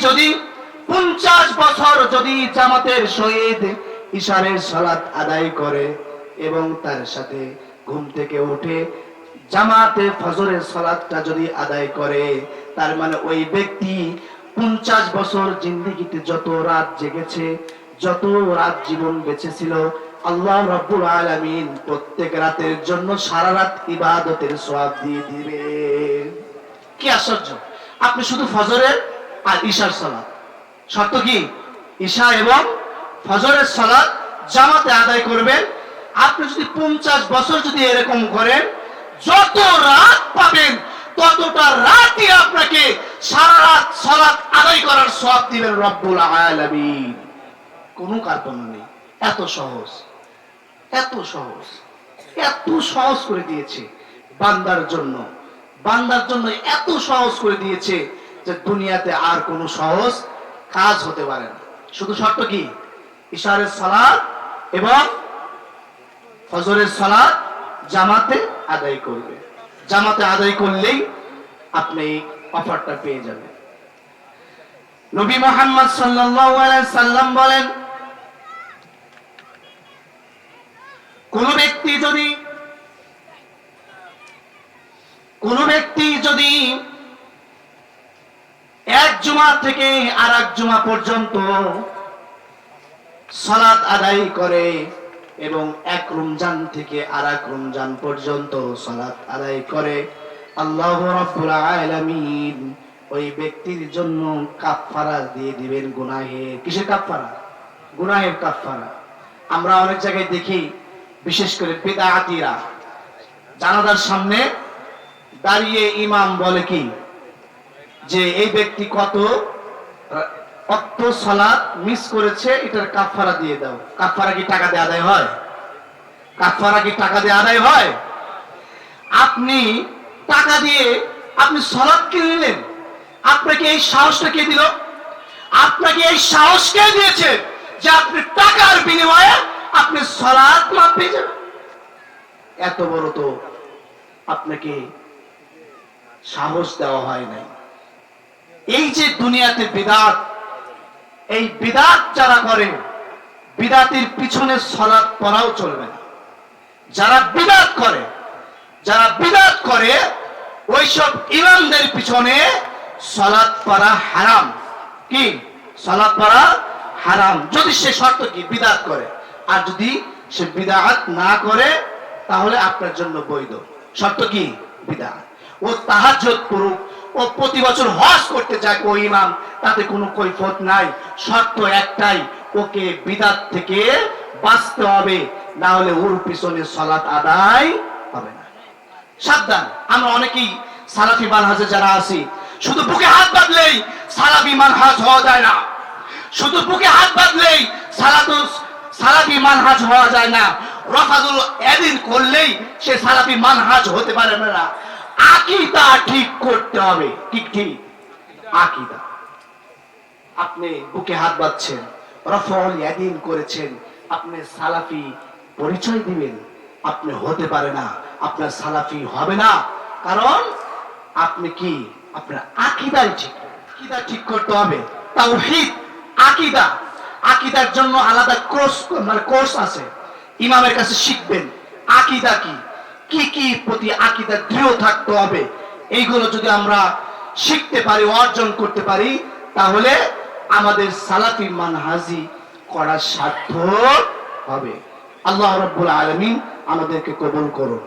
যদি পঞ্চাশ বছর যদি জামাতের সহিত ইশারের সালাত আদায় করে এবং তার সাথে ঘুম থেকে উঠে জামাতে ফজরের সালাতটা যদি আদায় করে, তার মানে ওই ব্যক্তি পঞ্চাশ বছর জিন্দিগিতে যত রাত জেগেছে, যত রাত জীবন বেঁচেছিল, আল্লাহ রব্বুল আলামিন প্রত্যেক রাতের জন্য সারা রাত ইবাদতের সওয়াব দিয়ে দিবে। কি আশ্চর্য! আপনি শুধু ফজরের আর ঈশার সালাত। শর্ত কি? ঈশা এবং ফজরের সালাদ জামাতে আদায় করবেন। আপনি যদি পঞ্চাশ বছর যদি এরকম করেন, যত রাত পাবেন, ততটা রাতই আপনাকে সারা রাত সালাত আদায় করার সব দিবেন রব্বুল আলামিন। কোনো কার্পণ্য নেই। এত সহজ। এত সহজ। এত সহজ করে দিয়েছে। বান্দার জন্য। বান্দার জন্য এত সহজ করে দিয়েছে। যে দুনিয়াতে আর কোনো সহজ কাজ হতে পারে না। শুধু শর্ত কি? ইশারের সালাদ এবং ফজরের সালাদ জামাতে আদায় করবে। জামাতে আদায় করলেই আপনি অফারটা পেয়ে যাবেন। নবী মোহাম্মদ সাল্লাম বলেন, কোন ব্যক্তি যদি, কোন ব্যক্তি যদি এক জুমা থেকে আর এক জুমা পর্যন্ত সালাত আদায় করে এবং এক রমজান থেকে আর এক রমজান পর্যন্ত সালাত আদায় করে। আল্লাহ আলামিন ওই ব্যক্তির জন্য কাফফারা দিয়ে দিবেন গুনাহের কিসের কাফফারা? গুনাহের কাফফারা। আমরা অনেক জায়গায় দেখি, বিশেষ করে বেদাতিরা জানাজার সামনে দাঁড়িয়ে ইমাম বলে কি? যে এই ব্যক্তি কত কত সালাত মিস করেছে, এটার কাফারা দিয়ে দাও। কাফারা কি টাকা দিয়ে আদায় হয়? কাফারা কি টাকা দিয়ে আদায় হয়? আপনি টাকা দিয়ে আপনি নিলেন? আপনাকে এই সাহসটা কে দিল? আপনাকে এই সাহস কে দিয়েছে যে আপনি টাকার বিনিময়ে আপনি সলাৎ মাপ পেয়ে যাবেন? এত বড় তো আপনাকে সাহস দেওয়া হয় নাই। এই যে দুনিয়াতে বিদাত, এই বিদাত যারা করে, বিদাতির পিছনে সলাৎ পড়াও চলবে না। যারা বিদাত করে, যারা বিদাত করে, ওইসব ইমামদের পিছনে সলাৎ পড়া হারাম। কি? সলাৎ পড়া হারাম। যদি সে শর্ত কি? বিদাত করে। আর যদি সে বিদাত না করে, তাহলে আপনার জন্য বৈধ। শর্ত কি? বিদাত। ও তাহাজ্জুদ করুক ও প্রতি বছর হজ করতে যায় ও ইমাম, তাতে কোনো কৈফত নাই। শর্ত একটাই, ওকে বিদাত থেকে বাঁচতে হবে, না হলে ওর পিছনে সলাৎ আদায় হবে না। সাবধান, আমরা অনেকেই সালাফি মানহাজে যারা আছি, শুধু বুকে হাত বাঁধলেই সালাফি মানহাজ হওয়া যায় না। শুধু বুকে হাত বাঁধলেই সালাতু, সালাফি মানহাজ হওয়া যায় না। রফাজুল এদিন করলেই সে সালাফি মানহাজ হতে পারে না। আকিদা ঠিক করতে হবে। ঠিক ঠিক। আকিদা। আপনি বুকে হাত বাঁধছেন রফল এদিন করেছেন। আপনি সালাফি পরিচয় দিবেন। আপনি হতে পারে না, আপনার সালাফি হবে না। কারণ আপনি কি? আপনার আকিদাই ঠিক। আকিদা ঠিক করতে হবে। তাওহীদ, আকিদা। আকিদার জন্য আলাদা কোর্স মানে কোর্স আছে। ইমামের কাছে শিখবেন। আকিদা কি? কি কি প্রতি আকিদা দৃঢ় থাকতে হবে, এইগুলো যদি আমরা শিখতে পারি, অর্জন করতে পারি, তাহলে আমাদের সালাফি মানহাজি করা সার্থক হবে। আল্লাহ রব্বুল আলমিন আমাদেরকে কবল করুন।